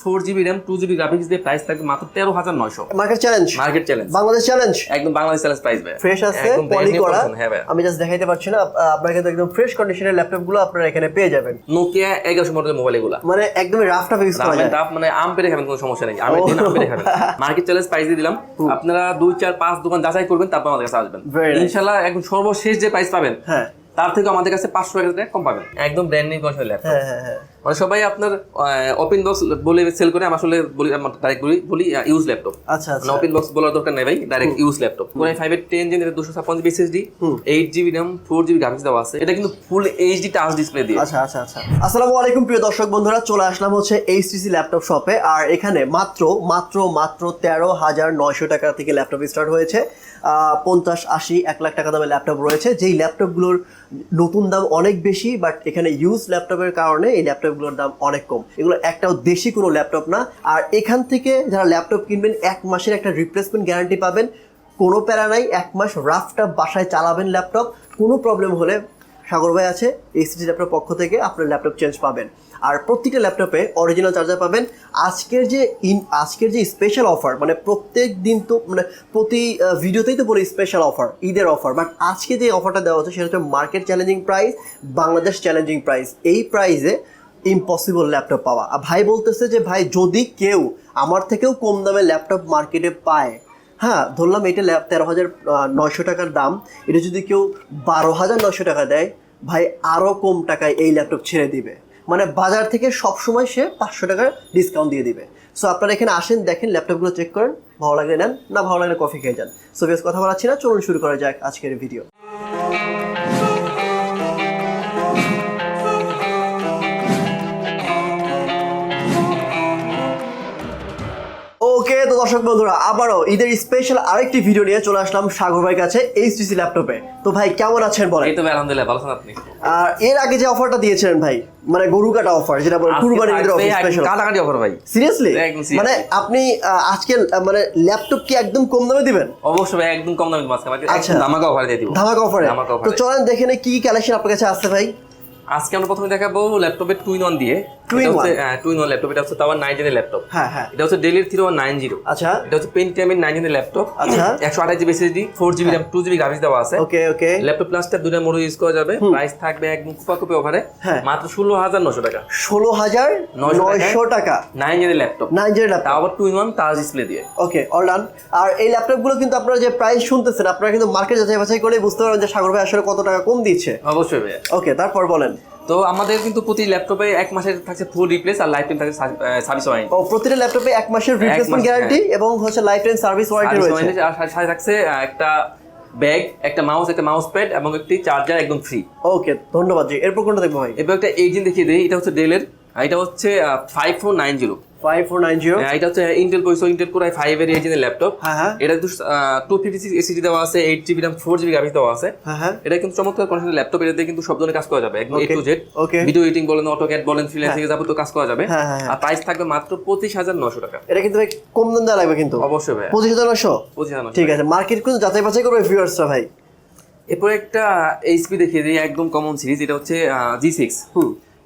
Four GB RAM two GB graphics দিয়ে price থাকবে মাত্র তেরো হাজার নয়শো। Market challenge market challenge Bangladesh challenge একদম বাংলাদেশ চ্যালেঞ্জ প্রাইস ভাই। ফ্রেশ আছে পলি করা। হ্যাঁ আমি জাস্ট দেখাইতে পারছি না আপ- আপনার কিন্তু একদম ফ্রেশ কন্ডিশনের ল্যাপটপগুলো আপনারা এখানে পেয়ে যাবেন। নোকিয়া এগারোশো মডেলের মোবাইল এগুলা। মানে একদমই রাফ টাফ ইউজ করা যায়। দাম মানে আম পেরে খাবেন কোনো সমস্যা নেই। আমি দিন আম পেরে খাবেন। মার্কেট চ্যালেঞ্জ প্রাইস দিয়ে দিলাম। আপনারা দুই চার পাঁচ দোকান যাচাই করবেন তারপর আমাদের কাছে আসবেন. ইনশাল্লাহ একদম সর্বশেষ যে প্রাইস পাবেন হ্যাঁ। তার থেকে আমাদের কাছে পাঁচশো টাকা কম পাবেন। একদম ব্র্যান্ড নিউ কনসেপ্ট ল্যাপটপ হ্যাঁ হ্যাঁ হ্যাঁ। মানে সবাই আপনার ওপেন বক্স বলে সেল করে আমি আসলে বলি ডাইরেক্ট বলি বলি ইউজ ল্যাপটপ আচ্ছা আচ্ছা মানে ওপেন বক্স বলার দরকার নাই ভাই direct use laptop core i five এর টেন জেন দুশো ছাপ্পান্ন GB SSD eight GB RAM four GB graphics দেওয়া আছে। এটা কিন্তু ফুল এইচডি টাচ ডিসপ্লে দিয়ে। আচ্ছা আচ্ছা আচ্ছা। আসসালামু আলাইকুম প্রিয় দর্শক বন্ধুরা চলে আসলাম হচ্ছে এইচটিসি ল্যাপটপ শপে আর এখানে মাত্র মাত্র মাত্র তেরো হাজার নয়শো টাকা থেকে ল্যাপটপ স্টার্ট হয়েছে। আহ, পঞ্চাশ আশি এক লাখ টাকা দামের ল্যাপটপ রয়েছে। যেই ল্যাপটপগুলোর নতুন দাম অনেক বেশি বাট এখানে ইউজ ল্যাপটপের কারণে এই ল্যাপটপগুলোর দাম অনেক কম। এগুলো একটাও দেশি কোনো ল্যাপটপ না। আর এখান থেকে যারা ল্যাপটপ কিনবেন, এক মাসের একটা রিপ্লেসমেন্ট গ্যারান্টি পাবেন। কোনো প্যারা নাই, এক মাস রাফটা বাসায় চালাবেন ল্যাপটপ। কোনো প্রবলেম হলে সাগর ভাই আছে এইচটি ল্যাপটপ পক্ষ থেকে আপনার ল্যাপটপ চেঞ্জ পাবেন। আর প্রত্যেকটা ল্যাপটপে অরিজিনাল চার্জার পাবেন। আজকের যে ইন আজকের যে স্পেশাল অফার মানে প্রত্যেক দিন তো মানে প্রতি ভিডিওতেই তো বলি স্পেশাল অফার ঈদের অফার বাট আজকে যে অফারটা দেওয়া হচ্ছে, সেটা হচ্ছে market challenging price Bangladesh challenging price এই প্রাইসে ইম্পসিবল ল্যাপটপ পাওয়া। আর ভাই বলতেছে যে, ভাই, যদি কেউ আমার থেকেও কম দামে ল্যাপটপ মার্কেটে পায় হ্যাঁ ধরলাম এটা ল্যাপ তেরো হাজার নয়শো টাকার দাম, এটা যদি কেউ বারো হাজার নয়শো টাকা দেয়, ভাই আরও কম টাকায় এই ল্যাপটপ ছেড়ে দিবে। মানে বাজার থেকে সবসময় সে পাঁচশো টাকার ডিসকাউন্ট দিয়ে দিবে। সো আপনারা এখানে আসেন, দেখেন ল্যাপটপগুলো চেক করেন, ভালো লাগলে নেন, না ভালো লাগলে কফি খেয়ে যান। সো বেশ কথা বলাচ্ছি না, চলুন শুরু করা যাক আজকের ভিডিও দর্শক বন্ধুরা আবারও ঈদের স্পেশাল আরেকটি ভিডিও নিয়ে চলে আসলাম সাগর ভাইয়ের কাছে এইচটিসি ল্যাপটপে তো ভাই কেমন আছেন বলেন? এই তো ভাই আলহামদুলিল্লাহ ভালো আছেন আপনি? আর এর আগে যে অফারটা দিয়েছিলেন ভাই মানে গরু কাটা অফার যেটা বলে কুরবানি ঈদের অফার স্পেশাল কাটাকাটি অফার ভাই। সিরিয়াসলি মানে আপনি আজকে মানে ল্যাপটপ কি একদম কম দামে দিবেন? অবশ্যই ভাই একদম কম দামে মাছ খাবার আচ্ছা। ধামাকা অফার দিয়ে দিব। ধামাকা অফারে তো চলেন দেখে নেই কি কি কালেকশন আপনার কাছে আসছে ভাই। আজকে আমরা প্রথমে দেখাবো ল্যাপটপের টুইন ওয়ান দিয়ে। Twin এটা হচ্ছে one? টুইন ওয়ান ল্যাপটপ এটা হচ্ছে তাওয়ার নাইন জেনের ল্যাপটপ হ্যাঁ হ্যাঁ। এটা হচ্ছে ডেলির থ্রি ওয়ান নাইন জিরো আচ্ছা। এটা হচ্ছে পেন্টিয়ামের নাইন জেনের ল্যাপটপ আচ্ছা। একশো আঠাশ GB SSD four GB RAM two GB graphics দেওয়া আছে। ওকে ওকে ল্যাপটপ প্লাসটা দুটা মোড় ইউজ করা যাবে। প্রাইস থাকবে একদম অফারে হ্যাঁ। মাত্র ষোলো হাজার নশো টাকা। ষোলো হাজার নয়শো টাকা। নাইন জেনের ল্যাপটপ নাইন জিরো ল্যাপটপ তাও আবার টুইন ওয়ান টাচ ডিসপ্লে দিয়ে। ওকে অল ডান আর এই ল্যাপটপগুলো কিন্তু আপনারা যে প্রাইস শুনতেছেন আপনারা কিন্তু মার্কেট যাচাই বাছাই করে বুঝতে পারবেন যে সাগর ভাই আসলে কত টাকা কম দিচ্ছে। অবশ্যই ভাই ওকে তারপর বলেন। তো আমাদের কিন্তু প্রতি ল্যাপটপে এক মাসের থাকছে ফুল রিপ্লেস আর লাইফ টাইম থাকছে সার্ভিস ওয়ারেন্টি ও প্রতিটা ল্যাপটপে এক মাসের রিপ্লেসমেন্ট গ্যারান্টি এবং হচ্ছে লাইফ টাইম সার্ভিস ওয়ারেন্টি রয়েছে। আর সাথে- থাকছে একটা ব্যাগ একটা মাউস একটা মাউস প্যাড এবং একটি চার্জার একদম ফ্রি ওকে ধন্যবাদ জি। এরপর কোনটা দেখব ভাই? এরপর একটা এজিন দেখিয়ে দিই এটা হচ্ছে ডেলের আর এটা হচ্ছে five four nine zero five four এটা হচ্ছে ইন্টেল পয়সা ইন্টেল কোর ফাইভ এর এইজিনের ল্যাপটপ হ্যাঁ হ্যাঁ। এটা টু ফিফটি সিক্স দেওয়া আছে eight GB RAM four GB graphics দেওয়া আছে। হ্যাঁ হ্যাঁ। এটা কিন্তু চমৎকার কন্ডিশনের ল্যাপটপ এটা কিন্তু সব ধরনের কাজ করা যাবে একদম A to Z video editing বলেন অটোক্যাড বলেন ফ্রিল্যান্সিং এ যাবতীয় কাজ করা যাবে। আর প্রাইস থাকবে মাত্র পঁচিশ হাজার নশো টাকা। এটা কিন্তু ভাই কম দাম দেওয়া লাগবে কিন্তু। অবশ্যই ভাই ঠিক আছে মার্কেট কিন্তু যাচাই বাছাই করবে ভিউয়ার্সরা ভাই। এরপর একটা এইচপি দেখিয়ে দিই একদম কমন সিরিজ এটা হচ্ছে জি সিক্স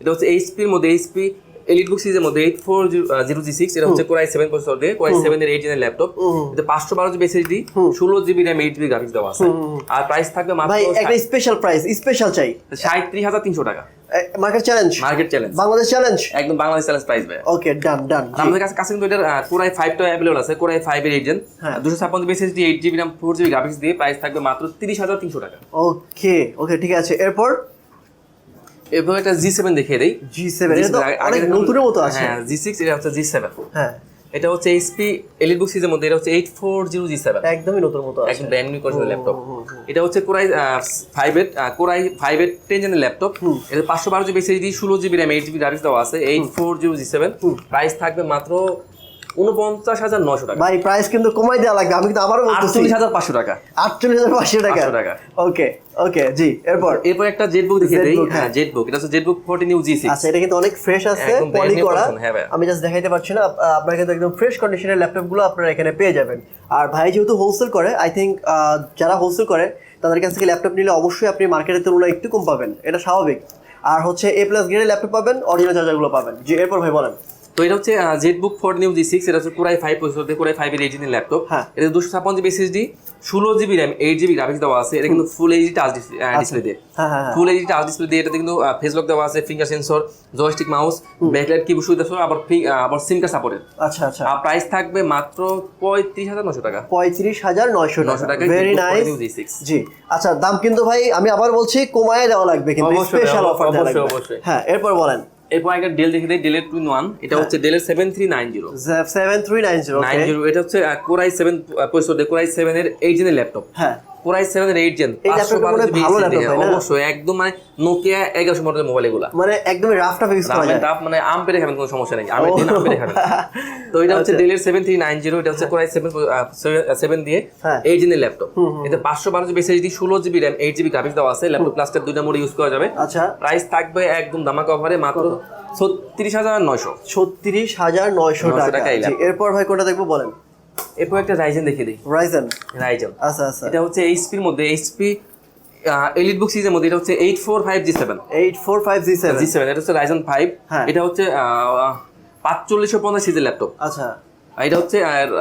এটা হচ্ছে এইচপির মধ্যে এইচপি এলিট বুক সিরিজের মধ্যে eight four zero G six এটা হচ্ছে কোরাই সেভেন প্রসেসর দিয়ে কোরাই সেভেন এর এইট জেনের ল্যাপটপ এটা পাঁচশো বারো জিবি এসএসডি ষোলো GB RAM eight GB graphics দেওয়া আছে। আর প্রাইস থাকবে মাত্র একটা স্পেশাল প্রাইস স্পেশাল চাই। সাঁত্রিশ হাজার তিনশো টাকা। Market challenge market challenge Bangladesh challenge একদম বাংলাদেশ চ্যালেঞ্জ প্রাইস ভাই ওকে ডান ডান আমাদের কাছে কাছে কিন্তু কোরাই ফাইভটা অ্যাভেলেবল আছে কোরাই ফাইভ এর এইট হ্যাঁ। দুশো ছাপ্পান্ন SSD eight GB RAM four GB graphics দিয়ে প্রাইস থাকবে মাত্র তিরিশ হাজার তিনশো টাকা। ওকে ওকে ঠিক আছে। এরপর? এরপর একটা জি সেভেন দেখিয়ে দেই। জি সেভেন এটা অনেক নতুনের মতো আছে। হ্যাঁ জি সিক্স এটা হচ্ছে জি সেভেন হ্যাঁ। এটা হচ্ছে এইচপি এলিট বুক সিরিজের মধ্যে এটা হচ্ছে eight four zero G seven একদমই নতুন মতো আছে। একদম ব্র্যান্ড নিউ কন্ডিশনের ল্যাপটপ এটা হচ্ছে কোরাই ফাইভ এর কোরাই ফাইভ এর টেন জেনের ল্যাপটপ এটা পাঁচশো বারো জিবি এসএসডি ষোলো GB RAM eight GB graphics দেওয়া আছে eight four zero G seven price থাকবে মাত্র উনপঞ্চাশ হাজার নশো টাকা। ভাই প্রাইস কিন্তু কমাই দেওয়া লাগবে আমি কিন্তু আবারও আটচল্লিশ হাজার পাঁচশো টাকা। আটচল্লিশ হাজার পাঁচশো টাকা? 500 টাকা। ওকে ওকে জি এরপর? এরপর একটা জেট বুক দেখিয়ে দিই। হ্যাঁ। হ্যাঁ। জেট বুক এটা হচ্ছে জেট বুক নিউ জি আচ্ছা এটা কিন্তু অনেক ফ্রেশ আছে পলি করা। হ্যাঁ। আমি জাস্ট দেখাইতে পারছি না আপ- আপনারা কিন্তু একদম ফ্রেশ কন্ডিশনের ল্যাপটপগুলো আপনারা এখানে পেয়ে যাবেন। আর ভাই যেহেতু হোলসেল করে আই থিঙ্ক যারা হোলসেল করে তাদের কাছ থেকে ল্যাপটপ নিলে অবশ্যই আপনি মার্কেটের তুলনায় একটু কম পাবেন এটা স্বাভাবিক। আর হচ্ছে এ প্লাস গ্রেডের ল্যাপটপ পাবেন অরিজিনাল চার্জারগুলো পাবেন। জি এরপর ভাই বলেন। তো এটা হচ্ছে Z Book four new G six এটা হচ্ছে কোরাই ফাইভ প্রসেসর দিয়ে কোরাই ফাইভের এইটিন ল্যাপটপ হ্যাঁ। এটা দুশো ছাপ্পান্ন জিবি এসএসডি ষোলো GB RAM eight GB graphics দেওয়া আছে। এটা কিন্তু ফুল এইচডি টাচ ডিসপ্লে দিয়ে। ফুল এইচডি টাচ ডিসপ্লে দিয়ে এটাতে কিন্তু ফেস লক দেওয়া আছে finger sensor joystick mouse backlight keyboard সুবিধা সহ আবার আবার সিম কার্ড সাপোর্টেড আচ্ছা আচ্ছা। আর প্রাইস থাকবে মাত্র পঁয়ত্রিশ হাজার নশো টাকা। পঁয়ত্রিশ হাজার নয়শো নশো টাকা very nice G six G. আচ্ছা দাম কিন্তু ভাই আমি আবার বলছি কমায় দেওয়া লাগবে কিন্তু স্পেশাল অফার দেওয়া অবশ্যই, অবশ্যই। হ্যাঁ এরপর বলেন। এরপর একটা ডেল দেখে দেয় ডেলের টুইন ওয়ান এটা হচ্ছে ডেলের seven three nine zero seven three nine zero nine zero এটা হচ্ছে কোরাই সেভেন পঁয়ষট্টি কোরাই সেভেন এর এইট জেনের ল্যাপটপ হ্যাঁ। Core i seven eight gen? অবশ্যই একদম মানে নোকিয়া এগারোশো মডেলের মোবাইল এগুলা। মানে একদমই রাফ টাফ ইউজ করা রাফ যায়। টাফ মানে আম পেরে খাবেন কোনো সমস্যা নেই। আমের দিন আম পেরে খাবেন তো এটা হচ্ছে। ডেলের সেভেন থ্রি নাইন জিরো এটা হচ্ছে কোরাই সেভেন সেভেন দিয়ে। এইট জেনের ল্যাপটপ এতে পাঁচশো বারো জিবি এসএসডি ষোলো GB RAM eight GB graphics দেওয়া আছে। ল্যাপটপ প্লাস্টার দুইটা মোড ইউজ করা যাবে। আচ্ছা। প্রাইস থাকবে একদম দামা কভারে মাত্র ছত্রিশ হাজার নয়শো। ছত্রিশ হাজার নয়শো টাকা। এরপর ভাই কোনটা দেখব বলেন? এরপর একটা রাইজেন দেখিয়ে দিই রাইজেন রাইজেন আচ্ছা আচ্ছা। এটা হচ্ছে এইচপির মধ্যে এইচপি এলিট বুক সিরিজের মধ্যে এটা হচ্ছে eight four five G seven eight four five G seven G seven এটা হচ্ছে রাইজন ফাইভ হ্যাঁ। এটা হচ্ছে পাঁচচল্লিশশো পঞ্চাশ সিজের ল্যাপটপ আচ্ছা। এটা হচ্ছে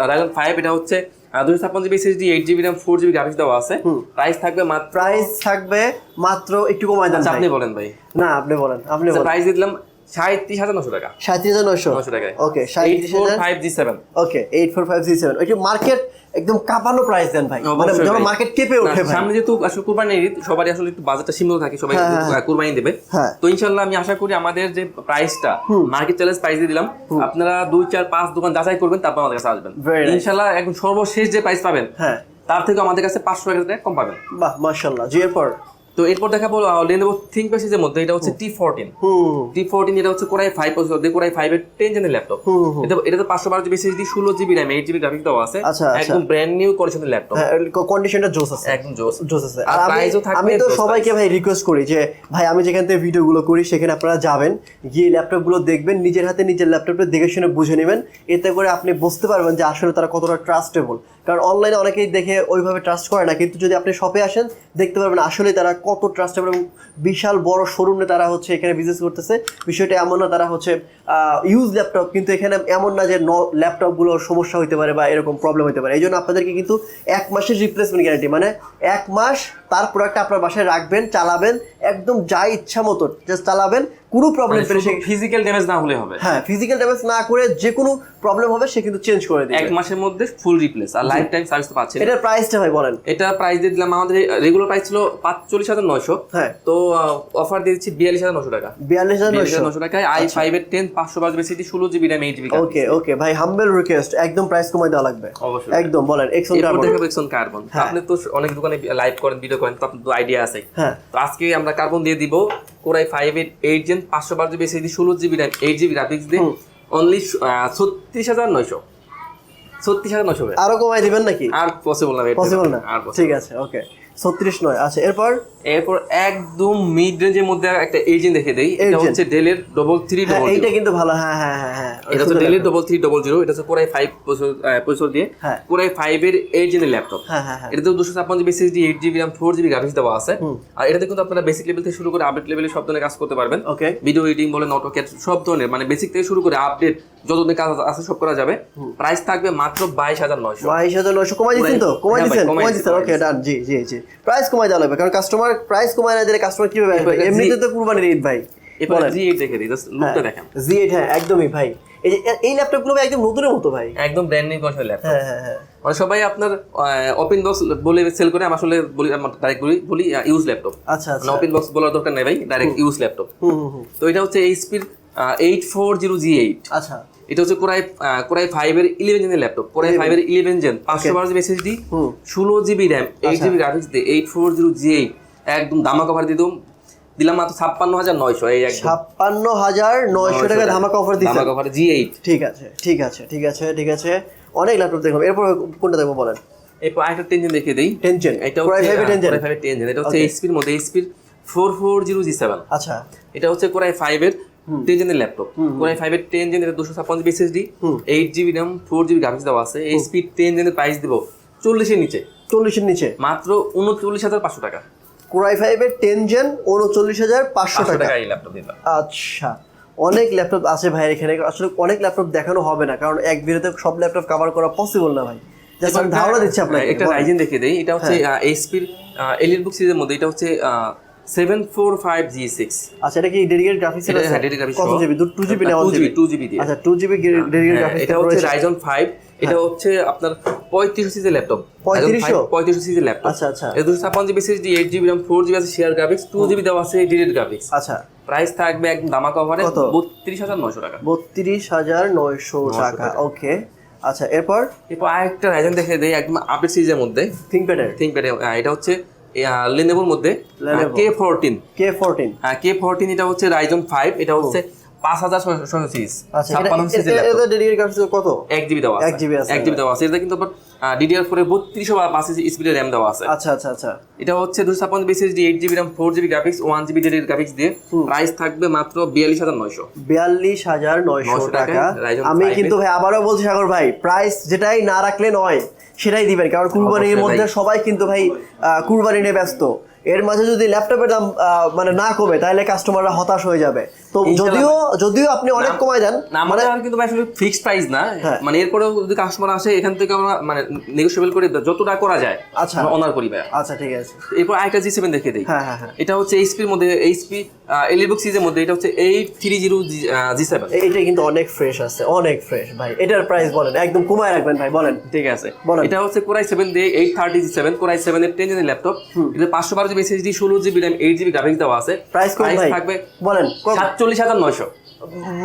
রাইজন ফাইভ এটা হচ্ছে দুশো ছাপ্পান্ন GB SSD eight GB RAM four GB graphics দেওয়া আছে। প্রাইস থাকবে মাত্র প্রাইস থাকবে মাত্র একটু কমায় দেন আচ্ছা, আপনি বলেন ভাই। না আপনি বলেন আপনি প্রাইস দিয়ে দিলাম সাঁত্রিশ হাজার নশো টাকা। সাঁত্রিশ হাজার নয়শো নশো টাকায়। ওকে সাঁত্রিশ হাজার? Five G seven. Okay eight four five G seven. ওইটি মার্কেট একদম কাঁপানো প্রাইস দেন ভাই। মানে অবশ্যই মার্কেট কেঁপে ওঠে ভাই। সামনে যেহেতু আসলে কুরবানি ঈদ সবারই আসলে একটু বাজেটটা সীমিত থাকে সবাই হ্যাঁ, কুরবানি দেবে। হ্যাঁ। তো আমি আশা করি আমাদের যে প্রাইসটা মার্কেট চ্যালেঞ্জ প্রাইস দিয়ে দিলাম। আপনারা দুই চার পাঁচ দোকান যাচাই করবেন তারপর আমাদের কাছে আসবেন. ইনশাল্লাহ একদম সর্বশেষ যে প্রাইস পাবেন হ্যাঁ। তার থেকে আমাদের কাছে পাঁচশো টাকা কম পাবেন। বাহ মাশাল্লাহ জি এরপর তো এরপর দেখাবো লেনোভো থিঙ্ক প্যাসেজের মধ্যে এটা হচ্ছে টি ফোরটিন টি ফোরটিন এটা হচ্ছে কোরাই ফাইভ প্রসেসর দিয়ে কোরাই ফাইভ এর টেন জেনের ল্যাপটপ। এটা এটা তো পাঁচশো বারো জিবি এসএসডি ষোলো GB RAM eight GB graphics দেওয়া আছে। আচ্ছা, আচ্ছা। একদম ব্র্যান্ড নিউ কন্ডিশনের ল্যাপটপ কন্ডিশনটা জোস আছে। একদম জোস। জোস আছে। আর আমি থাকবে আমি তো সবাইকে ভাই রিকোয়েস্ট করি যে ভাই আমি যেখান থেকে ভিডিওগুলো করি সেখানে আপনারা যাবেন গিয়ে ল্যাপটপগুলো দেখবেন নিজের হাতে নিজের ল্যাপটপটা দেখে শুনে বুঝে নেবেন। এতে করে আপনি বুঝতে পারবেন যে আসলে তারা কতটা ট্রাস্টেবল কারণ অনলাইনে অনেকেই দেখে ওইভাবে ট্রাস্ট করে না কিন্তু যদি আপনি শপে আসেন দেখতে পারবেন আসলে তারা কত ট্রাস্ট এবং বিশাল বড় শোরুমে তারা হচ্ছে এখানে বিজনেস করতেছে। বিষয়টা এমন না, তারা হচ্ছে ইউজ ল্যাপটপ কিন্তু এখানে এমন না যে ন ল্যাপটপগুলোর সমস্যা হতে পারে বা এরকম প্রবলেম হতে পারে। এই জন্য আপনাদেরকে কিন্তু এক মাসের রিপ্লেসমেন্ট গ্যারান্টি মানে এক মাস তার প্রোডাক্ট আপনার বাসায় রাখবেন, চালাবেন, একদম যা ইচ্ছা মতো জাস্ট চালাবেন কোনো প্রবলেম পেলে সে ফিজিক্যাল ড্যামেজ না হলে হবে। হ্যাঁ ফিজিক্যাল ড্যামেজ না করে যে কোনো প্রবলেম হবে সে কিন্তু চেঞ্জ করে এক মাসের মধ্যে ফুল রিপ্লেস আর লাইফ টাইম সার্ভিস তো পাচ্ছেন এটার প্রাইসটা ভাই বলেন। এটা প্রাইস দিয়ে দিলাম আমাদের রেগুলার প্রাইস ছিল পাঁচচল্লিশ হাজার নয়শো। হ্যাঁ। তো অফার দিয়ে দিচ্ছি বিয়াল্লিশ হাজার নশো টাকা। বিয়াল্লিশ হাজার নশো টাকায় আই ফাইভ এর টেন পাঁচশো পাঁচ বেশি ষোলো GB RAM eight GB okay okay ভাই হাম্বেল রিকোয়েস্ট একদম প্রাইস কমাই দেওয়া লাগবে। অবশ্যই। একদম বলেন এক্সন কার্বন দেখাবো এক্সন কার্বন আপনি তো অনেক দোকানে লাইভ করেন ভিডিও করেন তো আপনার তো আইডিয়া আছে। হ্যাঁ। তো আজকে আমরা কার্বন দিয়ে দিব core i five eight eight gen পাঁচশো বারো জিবি এসএসডি ষোলো GB RAM eight GB graphics দিয়ে অনলি ছত্রিশ হাজার নয়শো। ছত্রিশ হাজার নয়শো আরও কমাই দিবেন নাকি? আর পসিবল না পসিবল না? আর ঠিক আছে ওকে ছত্রিশ নয়। আচ্ছা এরপর? এরপর একদম মিড রেঞ্জের মধ্যে একটা এজেন্ট দেখে দেই। এটা হচ্ছে ডেলের ডবল থ্রি হ্যাঁ ডবল এইটা কিন্তু ভালো হ্যাঁ হ্যাঁ হ্যাঁ হ্যাঁ। এটা হচ্ছে ডেলের ডবল থ্রি ডবল জিরো এটা হচ্ছে কোরাই ফাইভ প্রসেসর দিয়ে হ্যাঁ। কোরাই ফাইভ এর এইট জেনের ল্যাপটপ হ্যাঁ হ্যাঁ হ্যাঁ। এটাতে দুশো ছাপ্পান্ন GB SSD eight GB RAM four GB graphics দেওয়া আছে। আর এটাতে কিন্তু আপনারা বেসিক লেভেল থেকে শুরু করে আপডেট লেভেলে সব ধরনের কাজ করতে পারবেন। ওকে ভিডিও এডিটিং বলেন অটোক্যাট সব ধরনের মানে বেসিক থেকে শুরু করে আপডেট যত ধরনের কাজ আছে সব করা যাবে। প্রাইস থাকবে মাত্র বাইশ হাজার নয়শো। বাইশ হাজার নয়শো। কমাই দিচ্ছেন তো? কমাই হ্যাঁ দিচ্ছেন? কমাই কমাই দিচ্ছেন ওকে ডান জি জি জি। প্রাইস কমাই দেওয়া লাগবে কারণ কাস্টমার প্রাইস কমায় না দিলে কাস্টমার কীভাবে আসবে? এমনিতে তো কুরবানির ঈদ ভাই জি এইট দেখে দিই জাস্ট লুকটা দেখেন। জি এইট হ্যাঁ একদমই ভাই। এই এই ল্যাপটপগুলো একদম নতুনের মতো ভাই। একদম ব্র্যান্ড নিউ ল্যাপটপ হ্যাঁ হ্যাঁ হ্যাঁ। মানে সবাই আপনার ওপেন বক্স বলে সেল করে আমি আসলে বলি ডাইরেক্ট বলি বলি ইউজ ল্যাপটপ আচ্ছা আচ্ছা মানে ওপেন বক্স বলার দরকার নেই ভাই ডাইরেক্ট ইউজ ল্যাপটপ হুম হুম হুম। তো এটা হচ্ছে এইচপির eight four zero G eight আচ্ছা। এটা হচ্ছে core i core i five এর ইলেভেন জেনের ল্যাপটপ কোরাই ফাইভ এর ইলেভেন জেন পাঁচশো বারো জিবি এসএসডি ষোলো GB RAM eight GB graphics দিয়ে eight four zero G eight একদম দামা কভার দিয়ে দিলাম দিলাম মাত্র ছাপ্পান্ন হাজার নয়শো এই একদম। ছাপ্পান্ন হাজার নয়শো টাকা ধামাকা অফার দিচ্ছেন দামা কভার জি এইট ঠিক আছে ঠিক আছে ঠিক আছে ঠিক আছে। অনেক ল্যাপটপ দেখলাম। এরপর কোনটা দেখব বলেন? এরপর আরেকটা টেনজেন দেখিয়ে দিই। টেনশন এটা কোরাই হচ্ছে ফাইভে টেনশন কোরাই ফাইভের টেনজেন এটা হচ্ছে এইচপির মধ্যে এইচপির four four zero G seven আচ্ছা। এটা হচ্ছে কোরাই ফাইভের টেন জেনের ল্যাপটপ কোরাই ফাইভের টেন জেন এটা দুশো ছাপ্পান্ন eight GB RAM four GB graphics দেওয়া আছে। এই স্পিড টেন জেনের প্রাইস দিব চল্লিশের নিচে। চল্লিশের নিচে। মাত্র উনচল্লিশ হাজার পাঁচশো টাকা। কোরাই ফাইভের টেন জেন উনচল্লিশ হাজার পাঁচশো টাকা। এই ল্যাপটপ আচ্ছা। অনেক ল্যাপটপ আছে ভাই এখানে। আসলে অনেক ল্যাপটপ দেখানো হবে না কারণ এক ভিডিওতে সব ল্যাপটপ কভার করা পসিবল না ভাই। জাস্ট ধারণা দিচ্ছি আপনাকে। একটা রাইজেন দেখে দেই। এটা হচ্ছে এইচপির এলিট বুক সিরিজের মধ্যে। এটা হচ্ছে seven four five G six আচ্ছা এটা কি ডেডিকেটেড গ্রাফিক্স এটা হ্যাঁ, dedicated graphics কত জিবি টু জিবি না জিবি টু জিবি দিয়ে। আচ্ছা টু জিবি ডেডিকেটেড গ্রাফিক্স এটা হচ্ছে রাইজন ফাইভ এটা হচ্ছে আপনার পঁয়ত্রিশ সিজের ল্যাপটপ 3500? পঁয়ত্রিশ সিজের ল্যাপটপ আচ্ছা আচ্ছা। এটা দুশো ছাপ্পান্ন GB series eight GB RAM four GB আছে শেয়ার গ্রাফিক্স টু জিবি দেওয়া আছে ডিরেক্ট গ্রাফিক্স আচ্ছা। প্রাইস থাকবে একদম দামা কভারে বত্রিশ হাজার নশো টাকা। বত্রিশ হাজার নয়শো টাকা ওকে আচ্ছা এরপর? এরপর আরেকটা রাইজন দেখে দেয় একদম আপডেট সিরিজের মধ্যে। থিঙ্কপ্যাডের থিঙ্কপ্যাড এটা হচ্ছে লেনেভোর মধ্যে K fourteen K fourteen K fourteen এটা হচ্ছে রাইজন ফাইভ এটা হচ্ছে পাঁচ হাজার ছশো সিরিজ আচ্ছা ছাপ্পান্ন কত? এক জিবি দেওয়া এক। এক জিবি দেওয়া আছে। এটা কিন্তু ডিডিআর ফোরে বত্রিশশো বা পাঁচ স্পিডের র্যাম দেওয়া আছে। আচ্ছা আচ্ছা আচ্ছা। এটা হচ্ছে দুশো ছাপ্পান্ন বিসিএসডি eight GB RAM four GB graphics one GB ডেডির graphics দিয়ে প্রাইস থাকবে মাত্র বিয়াল্লিশ হাজার নয়শো। বিয়াল্লিশ হাজার নয়শো টাকা আমি কিন্তু ভাই আবারও বলছি সাগর ভাই প্রাইস যেটাই না রাখলে নয়। সেটাই দিবেন কারণ কুরবানির মধ্যে সবাই কিন্তু ভাই কুরবানি নিয়ে ব্যস্ত। এর মাঝে যদি ল্যাপটপের দাম মানে না কমে তাহলে কাস্টমাররা হতাশ হয়ে যাবে। তো যদিও যদিও আপনি অনেক কমাই দেন না আর কিন্তু ভাই আসলে ফিক্সড প্রাইস না। হ্যাঁ। মানে এরপরেও যদি কাস্টমার আসে এখান থেকে আমরা মানে নেগোসিয়েবল করে যতটা করা যায় আচ্ছা। অনার করি ভাই আচ্ছা ঠিক আছে। এরপর আরেকটা জি সেভেন দেখে দিই। হ্যাঁ হ্যাঁ হ্যাঁ। এটা হচ্ছে এইচপির মধ্যে এইচপি এলিবুক সিরিজের মধ্যে এটা হচ্ছে eight three zero G seven এটা কিন্তু অনেক ফ্রেশ আছে অনেক ফ্রেশ ভাই। এটার প্রাইস বলেন একদম কমায় রাখবেন ভাই বলেন। ঠিক আছে। বলেন। এটা হচ্ছে কোরাই সেভেন দিয়ে eight thirty G seven core i seven এর টেন জেনের ল্যাপটপ এটা পাঁচশো বারো জিবি এসএসডি ষোলো GB RAM eight GB graphics দেওয়া আছে। প্রাইস থাকবে বলেন সাতচল্লিশ হাজার নয়শো।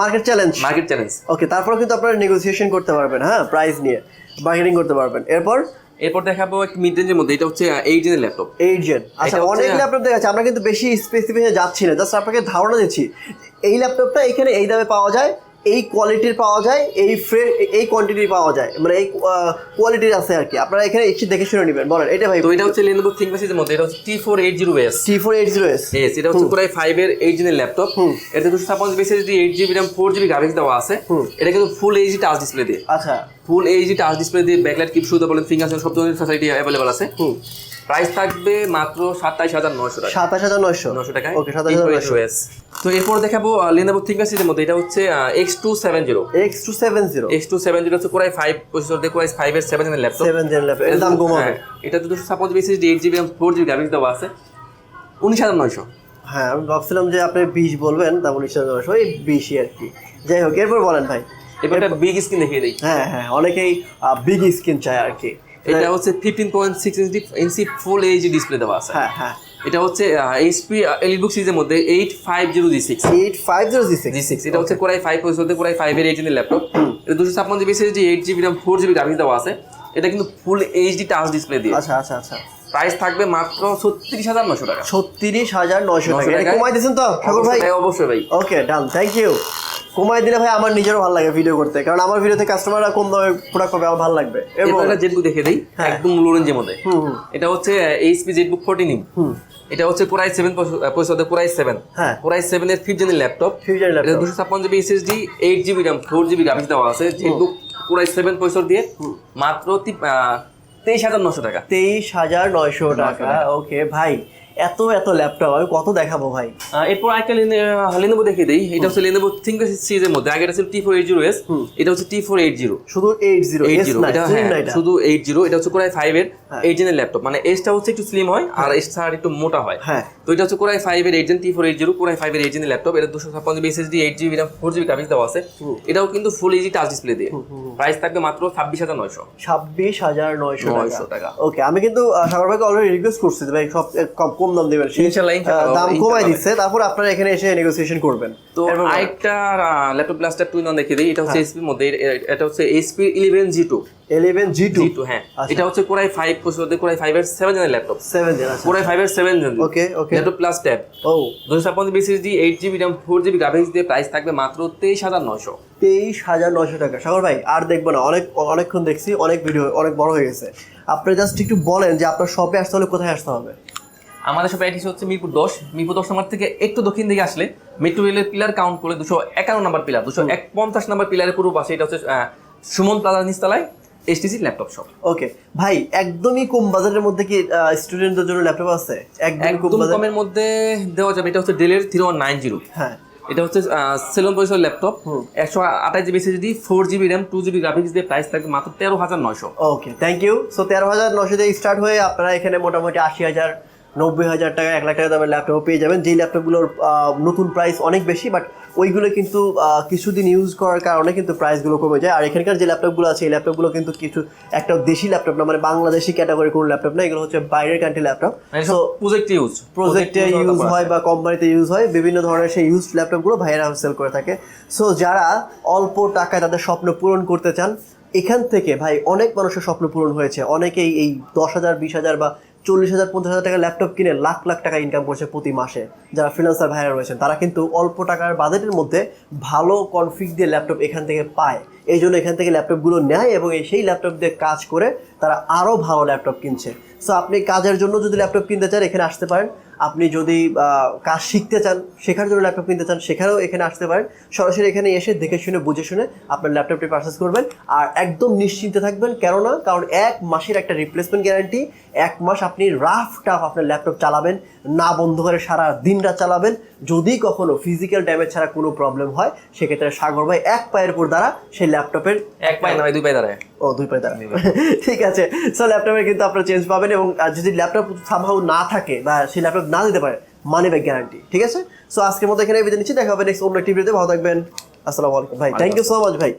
Market challenge market challenge okay তারপর কিন্তু আপনারা নেগোসিয়েশন করতে পারবেন হ্যাঁ প্রাইস নিয়ে বার্গেনিং করতে পারবেন। এরপর? এরপর দেখাবো একটা মিড রেঞ্জের মধ্যে এটা হচ্ছে এইট জেনের ল্যাপটপ এইট জেন আচ্ছা অনেক ল্যাপটপ দেখাচ্ছি আমরা কিন্তু বেশি স্পেসিফিকে যাচ্ছি না জাস্ট আপনাকে ধারণা দিচ্ছি এই ল্যাপটপটা এখানে এই দামে পাওয়া যায় এই কোয়ালিটির পাওয়া যায় এই ফ্রে এই কোয়ান্টিটির পাওয়া যায় মানে এই কোয়ালিটির আছে আর কি। আপনারা এখানে এসে দেখে শুনে নেবেন। বলেন এটা ভাই তো এটা হচ্ছে লেনোভো থিঙ্কপ্যাড মধ্যে এটা হচ্ছে T four eight zero S এটা হচ্ছে প্রায় ফাইভ এর এইট জেনের ল্যাপটপ এটা দুশো ছাপ্পান্ন GB SSD eight GB RAM four GB graphics দেওয়া আছে এটা কিন্তু ফুল এইচডি টাচ ডিসপ্লে দিয়ে। আচ্ছা। ফুল এইচডি টাচ ডিসপ্লে দিয়ে ব্যাকলাইট কিপ সুবিধা বলেন ফিঙ্গার সব ধরনের ফ্যাসিলিটি অ্যাভেলেবল আছে। প্রাইস থাকবে মাত্র সাতাইশ হাজার নয়শো টাকা। সাতাশ হাজার নয়শো। নশো টাকায়? ওকে সাতাশ হাজার নয়শো। তো এরপর দেখাবো লেনোভো থিঙ্কপ্যাড সিরিজের মধ্যে। এটা হচ্ছে X two seven zero X two seven zero X two seven zero হচ্ছে কোরাই ফাইভ প্রসেসর দিয়ে কোরাই ফাইভ এর সেভেন এর ল্যাপটপ সেভেন জেন ল্যাপটপ এর দাম হ্যাঁ, এটা তো দুশো ছাপ্পান্ন জিবি এসএসডি এইট জিবি এবং ফোর জিবি গ্রাফিক্স দেওয়া আছে। উনিশ হাজার নয়শো। হ্যাঁ আমি ভাবছিলাম যে আপনি বিশ বলবেন তা উনিশ হাজার নয়শো এই বিশই আর কি। যাই হোক এরপর বলেন ভাই। এবার একটা বিগ স্ক্রিন দেখিয়ে দিই। হ্যাঁ হ্যাঁ অনেকেই বিগ স্ক্রিন চায় আর কি। এটা হচ্ছে fifteen point six inch inch full HD display দেওয়া আছে। হ্যাঁ হ্যাঁ। এটা হচ্ছে এইচপি এলিটবুক সিরিজের মধ্যে eight five zero G six eight five zero G G six এটা হচ্ছে core i five core i eight laptop এটা দুশো ছাপ্পান্ন GB eight GB RAM four GB graphics দেওয়া আছে। এটা কিন্তু ফুল এইচডি টাচ ডিসপ্লে দিয়ে। আচ্ছা আচ্ছা আচ্ছা। প্রাইস থাকবে মাত্র ছত্রিশ হাজার নশো টাকা। ছত্রিশ হাজার নয়শো টাকা। 900 এটা টাকায়? কমাই দিয়েছেন তো ঠাকুর ভাই? অবশ্যই, অবশ্যই ভাই। ওকে ডান থ্যাংক ইউ কমাই দিলে ভাই আমার নিজেরও ভালো লাগে ভিডিও করতে। কারণ আমার ভিডিওতে কাস্টমাররা কম দামে প্রোডাক্ট পাবে আমার ভালো লাগবে। এবং এরপর একটা জেটবুক দেখে দিই হ্যাঁ। একদম লোরেঞ্জের মধ্যে। হুম হুম। এটা হচ্ছে এইচপি জেটবুক ফোরটিন এটা হচ্ছে কোরাই সেভেন পয়সা কোরাই সেভেন হ্যাঁ। কোরাই সেভেন এর ফিফথ জেনের ল্যাপটপ ফিউচার এটা ল্যাপটপ দুশো ছাপ্পান্ন GB SSD eight GB RAM four GB graphics দেওয়া আছে। জেটবুক কোরাই সেভেন পয়সা দিয়ে মাত্র তেইশ হাজার নশো টাকা। তেইশ হাজার নয়শো টাকা। ওকে ভাই। এত এত ল্যাপটপ আমি কত দেখাবো ভাই? এরপর একটা লেনোভো দেখিয়ে দিই। এটা হচ্ছে লেনোভো থিঙ্কপ্যাড সিরিজের মধ্যে। আগে এটা ছিল T four eight zero S এটা হচ্ছে টি ফোর এইট জিরো শুধু এইট জিরো এইট জিরো এটা হ্যাঁ, এটা? শুধু এইট জিরো এটা হচ্ছে কোরাই ফাইভ এর হ্যাঁ। এইট জেনের ল্যাপটপ মানে এসটা হচ্ছে একটু স্লিম হয় আর এস ছাড়া একটু মোটা হয়। হ্যাঁ। তো এটা হচ্ছে কোরাই ফাইভ এর eight gen T four eight zero core i five এর এইট জেনের ল্যাপটপ এটা দুশো ছাপ্পান্ন GB SSD eight GB RAM four GB graphics দেওয়া আছে। এটাও কিন্তু ফুল এইচডি টাচ ডিসপ্লে দিয়ে। প্রাইস থাকবে মাত্র ছাব্বিশ হাজার নয়শো। ছাব্বিশ হাজার নয়শো 900 টাকা। ওকে আমি কিন্তু সাগর ভাইকে অলরেডি রিকোয়েস্ট করছি ভাই সব কম কম দাম দেবেন ইনশাল্লাহ, দাম কমাই দিচ্ছে। তারপর আপনারা এখানে এসে নেগোসিয়েশন করবেন। তো আরেকটা ল্যাপটপ ব্লাস্টার দেখে দিই। এটা হ্যাঁ। হচ্ছে এসপির মধ্যে এটা হচ্ছে HP eleven G two 11 G2 G two হ্যাঁ। আচ্ছা। এটা হচ্ছে core i five processor core i five এর seven জেনের laptop 7 gen core i five এর seven gen okay okay laptop plus tab ও। দুশো ছাপ্পান্ন eight GB RAM four GB graphics দিয়ে price থাকবে মাত্র তেইশ হাজার নয়শো। তেইশ হাজার নয়শো টাকা। সাগর ভাই আর দেখব না অনেক অনেকক্ষণ দেখছি অনেক ভিডিও অনেক বড় হয়ে গেছে। আপনি জাস্ট একটু বলেন যে আপনার শপে আসতে হলে কোথায় আসতে হবে? আমাদের সব অ্যাড্রেস হচ্ছে মিরপুর দশ মিরপুর দশ নম্বর থেকে একটু দক্ষিণ দিকে আসলে মেট্রো রেলের পিলার কাউন্ট করলে দুশো একান্ন নম্বর পিলার দুশো এক পঞ্চাশ নম্বর পিলারের পূর্ব পাশে এটা হচ্ছে সুমন প্লাজা নিচতলায় এসটিসি ল্যাপটপ শপ ওকে ভাই একদমই কম বাজারের মধ্যে কি স্টুডেন্টদের জন্য ল্যাপটপ আছে? একদম কমের মধ্যে দেওয়া যাবে। এটা হচ্ছে ডেলের থ্রি ওয়ান নাইন জিরো হ্যাঁ। এটা হচ্ছে সেলন পরিসর ল্যাপটপ একশো আঠাশ GB SSD four GB RAM two GB graphics দিয়ে প্রাইস থাকবে মাত্র তেরো হাজার নয়শো। ওকে থ্যাংক ইউ সো তেরো হাজার নশো দিয়ে স্টার্ট হয়ে আপনারা এখানে মোটামুটি আশি হাজার নব্বই হাজার টাকা এক লাখ টাকা দামের ল্যাপটপ পেয়ে যাবেন। যেই ল্যাপটপগুলোর নতুন প্রাইস অনেক বেশি বাট ওইগুলো কিন্তু কিছুদিন ইউজ করার কারণে কিন্তু প্রাইসগুলো কমে যায়। আর এখানকার যে ল্যাপটপগুলো আছে এই ল্যাপটপগুলো কিন্তু কিছু একটা দেশি ল্যাপটপ না মানে বাংলাদেশি ক্যাটাগরি কোনো ল্যাপটপ না এগুলো হচ্ছে বাইরের country laptop so project use প্রজেক্টে ইউজ হয় বা কোম্পানিতে ইউজ হয় বিভিন্ন ধরনের সেই ইউজ ল্যাপটপগুলো ভাইয়েরা সেল করে থাকে। সো যারা অল্প টাকায় তাদের স্বপ্ন পূরণ করতে চান এখান থেকে ভাই অনেক মানুষের স্বপ্ন পূরণ হয়েছে। অনেকেই এই দশ হাজার বিশ হাজার বা চল্লিশ হাজার, পঞ্চাশ হাজার টাকা ল্যাপটপ কিনে লাখ লাখ টাকা ইনকাম করছে প্রতি মাসে যারা ফ্রিলান্সার ভাইরা রয়েছেন। তারা কিন্তু অল্প টাকার বাজেটের মধ্যে ভালো কনফিগ দিয়ে ল্যাপটপ এখান থেকে পায়। এই জন্য এখান থেকে ল্যাপটপগুলো নেয় এবং সেই ল্যাপটপ দিয়ে কাজ করে তারা আরও ভালো ল্যাপটপ কিনছে। সো আপনি কাজের জন্য যদি ল্যাপটপ কিনতে চান, এখানে আসতে পারেন। আপনি যদি কাজ শিখতে চান, শেখার জন্য ল্যাপটপ কিনতে চান, সেখানেও এখানে আসতে পারেন। সরাসরি এখানে এসে দেখে শুনে, বুঝে শুনে আপনার ল্যাপটপটি পারচেস করবেন। আর একদম নিশ্চিন্তে থাকবেন, কেননা, কারণ এক মাসের একটা রিপ্লেসমেন্ট গ্যারান্টি এক মাস আপনি রাফ টাফ আপনার ল্যাপটপ চালাবেন, না বন্ধ করে সারা দিন রাত চালাবেন। যদি কখনো ফিজিক্যাল ড্যামেজ ছাড়া কোনো প্রবলেম হয়, সেক্ষেত্রে সাগর ভাই এক পায়ের উপর দ্বারা সেই ল্যাপটপের এক পায়ে নয় দুই পায়ে দাঁড়ায়। ও দুই পায়ে দাঁড়ায় ঠিক আছে। সো ল্যাপটপে কিন্তু আপনারা চেঞ্জ পাবেন এবং যদি ল্যাপটপ সামহাও না থাকে বা সেই ল্যাপটপ না দিতে পারে মানি ব্যাক গ্যারান্টি ঠিক আছে? সো আজকের মতো এখানে বিদায় নিচ্ছি। দেখা হবে নেক্সট অন্য একটি ভিডিওতে ভালো থাকবেন। আসসালামু আলাইকুম। ভাই থ্যাংক ইউ সো মাচ ভাই।